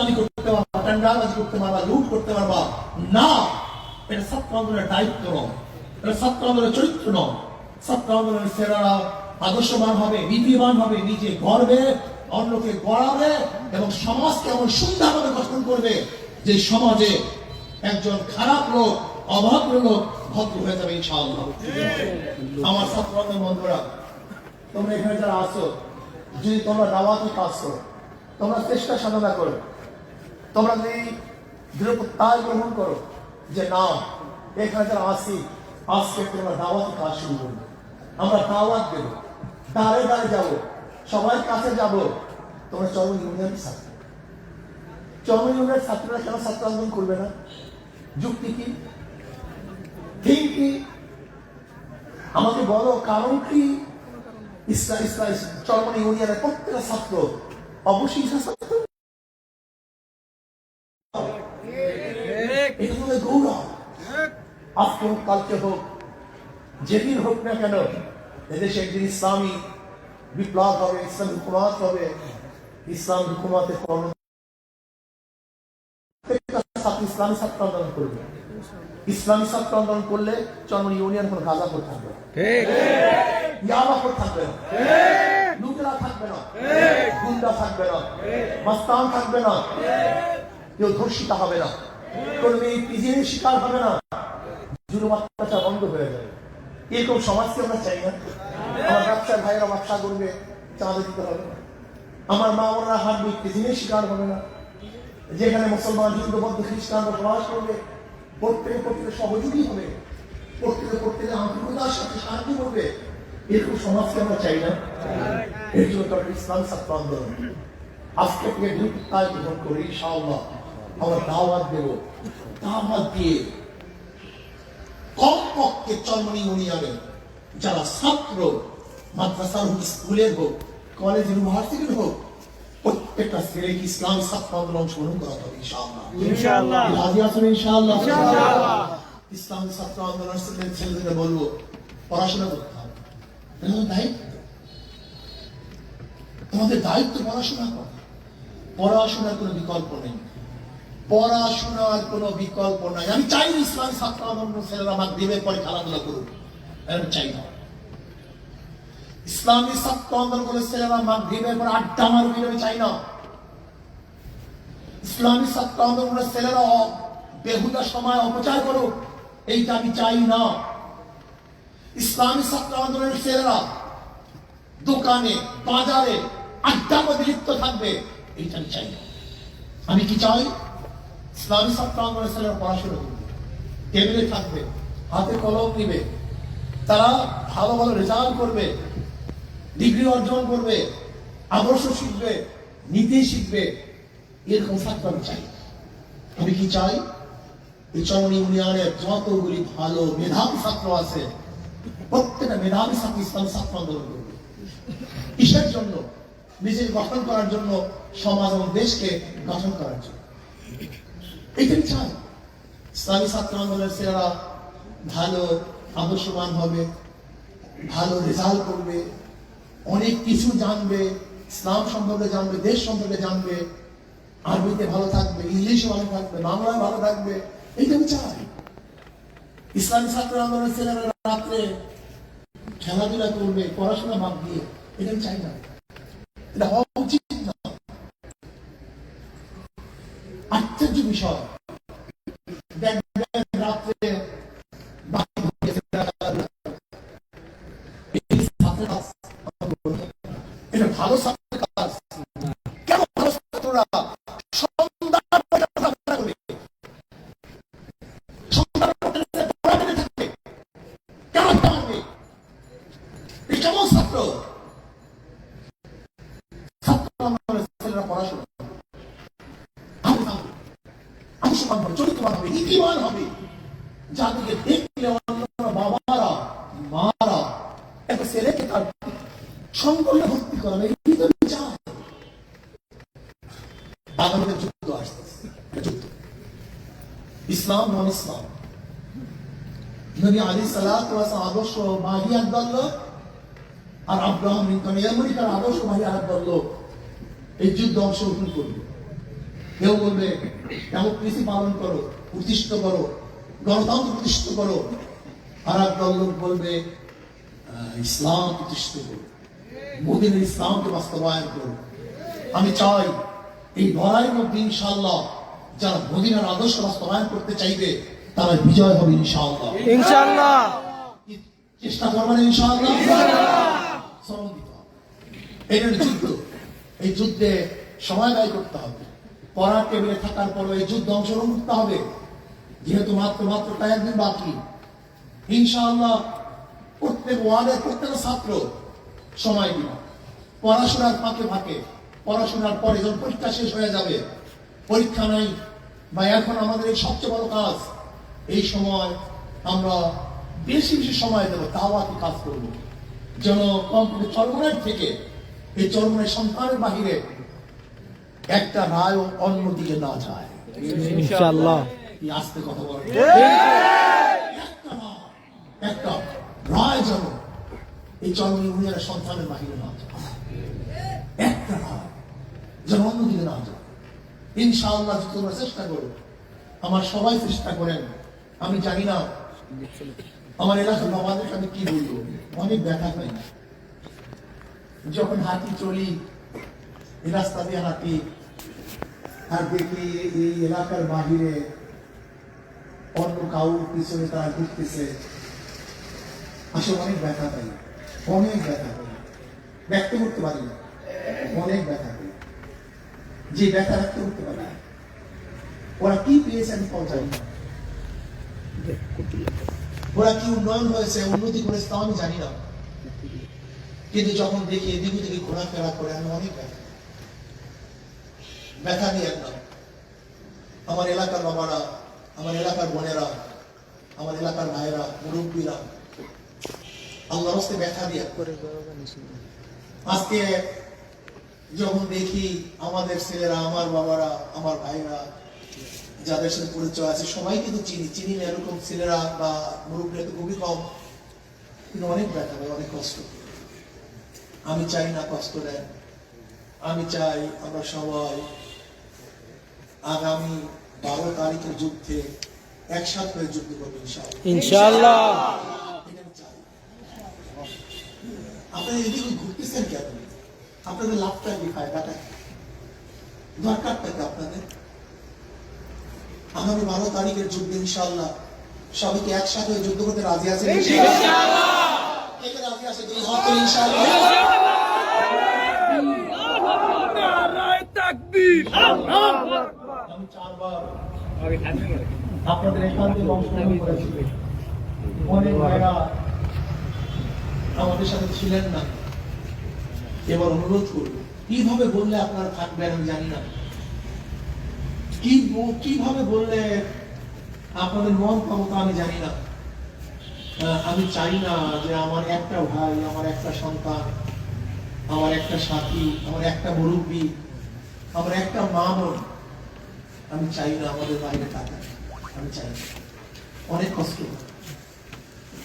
চাঁদাবাজি করতে পারবা, টেন্ডারবাজি করতে পারবা, লুট করতে পারবা। না, এটা ছাত্র আন্দোলনের দায়িত্ব নয়। এটা ছাত্র আন্দোলনের চরিত্র নয়। ছাত্র আন্দোলনের ছেলেরা আদর্শবান হবে, নীতিবান হবে, নিজে গর্বে অন্যকে গড়াবে এবং সমাজকে এমন সুন্দরভাবে গঠন করবে যে সমাজে একজন খারাপ লোক অভদ্র লোক ভদ্র হয়ে যাবে ইনশাআল্লাহ। আমার ছাত্র বন্ধুরা, তোমরা এখানে যারা আসো যদি তোমরা দাওয়াতি করো তোমরা চেষ্টা সাধনা করো। তোমরা যদি দৃঢ় গ্রহণ করো যে না, এখানে যারা আসি, আজকে তোমরা দাওয়াতি কাজ শুরু করবে। আমরা দাওয়াত দেব। দাঁড়ে দাঁড়ে যাব। সবার কাছে যাব। তোমরা চরম ইউনিয়ন ছাত্র। চরম ইউনিয়নের ছাত্ররা কেন ছাত্র আন্দোলন করবে না? যুক্তি কি? ঠিক কি? আমাকে বলো, কারণ কি? ইসলাম ইসলাম চরমনি ইউনিয়নের প্রত্যেকটা ছাত্র অবশ্যই ছাত্র। এটা হলো গৌরব। আজকে হোক কালকে হোক যেদিন হোক না কেন এদেশে একদিন ইসলামী বিপ্লব হবে ইসলাম হুকুমাত হবে। ইসলাম হুকুমাতের কর্ম ইসলামী ছাত্র আন্দোলন করবে। ইসলামী ছাত্র আন্দোলন করলে চরমনি ইউনিয়ন কোনো গাঁজা করে থাকবে না। ইয়াবা করে থাকবে না। লুটেরা থাকবে না। গুন্ডা থাকবে না। মাস্তান থাকবে না। কেউ ধর্ষিতা হবে না। কোন মেয়ে শিকার হবে না। জুলুম অত্যাচার বন্ধ হয়ে যাবে। এরকম সমাজকে আমরা চাই না। আমার ভাইয়েরা ব্যবসা করবে দিতে হবে না। আমার মা শিকার হবে না। যেখানে মুসলমান হিন্দু, বৌদ্ধ, খ্রিস্টান বসবাস করবে প্রত্যেকে প্রত্যেকে সহযোগী হবে। প্রত্যেকে প্রত্যেকে আন্তরিকতার সাথে সাহায্য করবে। এরকম সমাজকে আমরা চাই না। এর জন্য ইসলাম ছাত্র আন্দোলন। আজকে থেকে দুই তাই গ্রহণ করি, ইনশাআল্লাহ। আমরা দাওয়াত দেব। দাওয়াত দিয়ে। কমপক্ষে চন্মনি ইউনিয়নের যারা ছাত্র মাদ্রাসার হোক স্কুলের হোক কলেজ ইউনিভার্সিটির হোক প্রত্যেকটা ছেলেকে ইসলাম ছাত্র আন্দোলন অংশগ্রহণ করা হবে ইনশাআল্লাহ। রাজি আছেন ইনশাআল্লাহ। ইসলাম ছাত্র আন্দোলন ছেলেদের বলব পড়াশোনা করতে হবে। দায়িত্ব। তোমাদের দায়িত্ব পড়াশোনা করা। পড়াশোনার কোনো বিকল্প নেই। পড়াশোনার কোনো বিকল্প নাই। আমি চাই ইসলাম ছাত্র ছেলেরা আমার দিনের পরে খেলাধুলা করুক। আমি চাই না। ইসলামী ছাত্র আন্দোলনের ছেলেরা আমার দিনের পরে আড্ডা মারুক আমি চাই না। ইসলামী ছাত্র আন্দোলনের ছেলেরা বেহুদা সময় অপচয় করুক, এইটা আমি চাই না। ইসলামী ছাত্র আন্দোলনের ছেলেরা দোকানে, বাজারে আড্ডা মধ্যে লিপ্ত থাকবে, এইটা আমি চাই না। আমি কি চাই? ইসলামী ছাত্র আন্দোলনের ছেলেরা করবে টেবিলে থাকবে, হাতে কলম নিবে। তারা ভালো ভালো রেজাল্ট করবে ডিগ্রি অর্জন করবে, আদর্শ শিখবে, নীতি শিখবে। এরকম ছাত্র আমি চাই। আমি কি চাই? এই চরণ ইউনিয়নের যতগুলি ভালো মেধাবী ছাত্র আছে, প্রত্যেকটা মেধাবী ছাত্র ইসলাম ছাত্র আন্দোলন করবে। কিসের জন্য? নিজের গঠন করার জন্য সমাজ এবং দেশকে গঠন করার জন্য। এইটাই চাই ইসলামী ছাত্র আন্দোলনের ছেলেরা ভালো, আদর্শবান হবে, ভালো রেজাল্ট করবে, অনেক কিছু জানবে, ইসলাম সম্পর্কে জানবে, দেশ সম্পর্কে জানবে, আরবিতে ভালো থাকবে, ইংলিশে ভালো থাকবে, বাংলায় ভালো থাকবে আমি চাই। ইসলামী ছাত্র আন্দোলনের ছেলেরা রাত্রে খেলাধুলা করবে, পড়াশোনা বাদ দিয়ে এটা চাই না। এটা হওয়া বিষয়। দেখবেন রাত্রে ভালো ছাত্রের আদর্শবান হবে, চরিত্রবান হবে, নীতিবান হবে। যাদেরকে দেখলে বাবারা মারা একটা ছেলেকে তার সংকল্পে ভর্তি করাবে এই তো আগামীতে যুদ্ধ আসতেছে যুদ্ধ। ইসলাম নন ইসলাম। নবী আলী আদর্শ আর আব্রাহাম লিঙ্কন আদর্শ বাহি আরেক দল লোক। এই যুদ্ধ অংশগ্রহণ করবে। কেউ বলবে ডেমোক্রেসি পালন করো প্রতিষ্ঠিত করো গণতন্ত্র প্রতিষ্ঠিত করো। আর এক দল লোক বলবে ইসলাম প্রতিষ্ঠিত করো মোদিনের ইসলামকে বাস্তবায়ন করো। আমি চাই এই লড়াইয়ের মধ্যে ইনশাল্লাহ যারা মোদিনের আদর্শ বাস্তবায়ন করতে চাইবে তারা বিজয় হবে ইনশাআল্লাহ। ইনশাআল্লাহ। চেষ্টা করবেন ইনশাআল্লাহ? দিতে যুদ্ধ। এই যুদ্ধে সময় ব্যয় করতে হবে। পড়ার টেবিলে থাকার পর এই যুদ্ধ অংশগ্রহণ করতে হবে। যেহেতু মাত্র মাত্র কয়েকদিন বাকি। ইনশাআল্লাহ প্রত্যেক ওয়ার্ডের প্রত্যেক ছাত্র সময় দিন পড়াশোনার ফাঁকে ফাঁকে। পড়াশোনার পরে যখন পরীক্ষা শেষ হয়ে যাবে, পরীক্ষা নাই বা এখন আমাদের এই সবচেয়ে বড় কাজ, এই সময় আমরা বেশি বেশি সময় দেবো, দাওয়াতি কাজ করব। যেন কমপ্লিট চরমনের থেকে, এই চরমনের সন্তানের বাহিরে একটা রায় অন্যদিকে না যায়। ইনশাআল্লাহ। আস্তে কথা বলে? একটা রায়, যেন এই ইউনিয়নের সন্তানের বাহিরে না যায়। একটা রায় যেন অন্যদিকে না যায়। ইনশাআল্লাহ তোমরা চেষ্টা করো আমার সবাই চেষ্টা করেন। আমি জানি না আমার এলাকার বাবাদের আমি কি বলব। অনেক ব্যথা পাই। যখন হাতি চলি এই রাস্তা দিয়ে হাঁটি, আর দেখি এই এলাকার বাহিরে অন্য কাউর পিছনে তারা ঘুরতেছে। আসলে অনেক ব্যথা পাই, অনেক ব্যথা পাই। ব্যক্ত করতে পারি না, অনেক ব্যথা পাই। যে ব্যথা ব্যক্ত করতে পারি না। ওরা কি পেয়েছে আমি তাও জানি না। ওরা কি উন্নয়ন হয়েছে, উন্নতি করেছে তাও আমি জানি না। কিন্তু যখন দেখি এদিকে থেকে ঘোরাফেরা করে, আমি অনেক ব্যথা ব্যথা নিয়ে না আমার এলাকার বাবারা, আমার এলাকার বোনেরা, আমার এলাকার ভাইরা মুরব্বীরা, আল্লাহর হস্তে ব্যথা দিয়ে। আজকে যখন দেখি আমাদের ছেলেরা, আমার বাবারা, আমার ভাইরা যাদের সাথে পরিচয় আছে, সবাই কিন্তু চিনি। চিনি না এরকম ছেলেরা বা মুরব্বীরা তো খুবই কম। কিন্তু অনেক ব্যথা হয়, অনেক কষ্ট। আমি চাই না কষ্ট দেন। আমি চাই আমরা সবাই আগামী বারো তারিখের যুদ্ধে একসাথে হয়ে যুদ্ধ করব চাই। আপনারা এদিকে ঘুরতেছেন কেন? আপনাদের লাভটা কি ফায়দাটা কি? দরকারটা কি আপনাদের? আগামী বারো তারিখের যুদ্ধ ইনশাল্লাহ সবাইকে একসাথে যুদ্ধ করতে রাজি আছে কে কে রাজি আছে দুই হাত করে ইনশাল্লাহ আমাদের সাথে ছিলেন না। এবার অনুরোধ করব, কীভাবে বললে আপনারা থাকবেন আমি জানি না। কি কীভাবে বললে আপনাদের মন ক্ষমতা আমি জানি না। আমি চাই না যে আমার একটা ভাই, আমার একটা সন্তান, আমার একটা সাথী, আমার একটা মুরব্বী, আমার একটা মা বোন আমি চাই না আমাদের বাইরে টাকা। আমি চাই অনেক কষ্ট।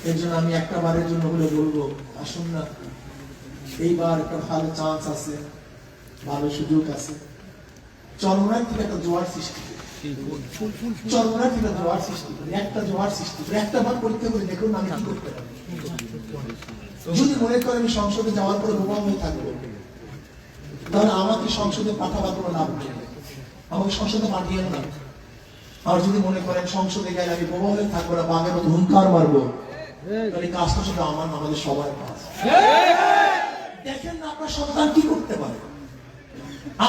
এর জন্য আমি একটা বারের জন্য বলে বলব, আসুন না। এইবার একটা ভালো চান্স আছে, ভালো সুযোগ আছে। চরমনার থেকে একটা জোয়ার সৃষ্টি করি। চরমনার থেকে জোয়ার সৃষ্টি করি। একটা জোয়ার সৃষ্টি করি। একটা বার পরীক্ষা করে দেখুন আমি কি করতে পারি। যদি মনে করেন আমি সংসদে যাওয়ার পরে বোমা হয়ে থাকব, তাহলে আমাকে সংসদে পাঠাবার কোনো লাভ নেই। আমাকে সংসদে পাঠিয়েন না আর যদি মনে করেন সংসদে গেলে আমি বোমা হয়ে থাকব না, বাঘের মতো হুঙ্কার মারবো, তাহলে কাজটা শুধু আমার আমাদের সবার কাজ। দেখেন না, আপনার সন্তান কি করতে পারে?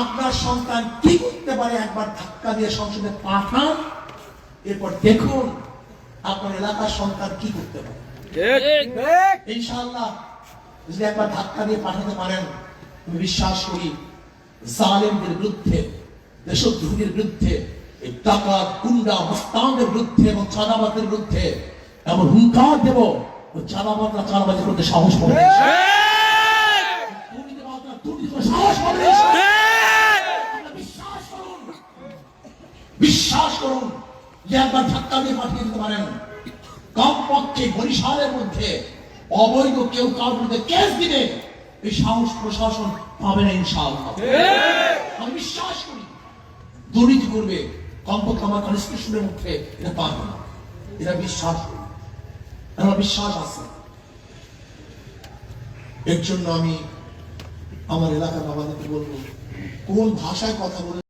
আপনার সন্তান কি করতে পারে? একবার ধাক্কা দিয়ে সংসদে পাঠান, এরপর দেখুন আপনার এলাকার সন্তান কি করতে পারে। ইনশাআল্লাহ, যদি একবার ধাক্কা দিয়ে পাঠাতে পারেন বিশ্বাস করি জালেমদের বিরুদ্ধে দেশদ্রোহীদের বিরুদ্ধে এই গুন্ডা মস্তানদের বিরুদ্ধে এবং চাঁদাবাদের বিরুদ্ধে এমন হুঙ্কার দেব ও চাঁদাবাদরা চাঁদাবাজি করতে সাহস পাবে। না। দুর্নীতিবাজরা করতে সাহস পাবে। বিশ্বাস করুন। বিশ্বাস করুন যে একবার ধাক্কা দিয়ে পাঠিয়ে দিতে পারেন। কমপক্ষে বরিশালের মধ্যে অবৈধ কেউ কারোর মধ্যে কেস দিবে এই সাহস প্রশাসন পাবে না ইনশাআল্লাহ। আমি বিশ্বাস করি। দুর্নীতি করবে, কমপক্ষে আমার কনস্টিটিউশনের মধ্যে এটা পারবে না। এটা বিশ্বাস। আমার বিশ্বাস আছে। এর জন্য আমি আমার এলাকার বাবাদেরকে বলব, কোন ভাষায় কথা বলে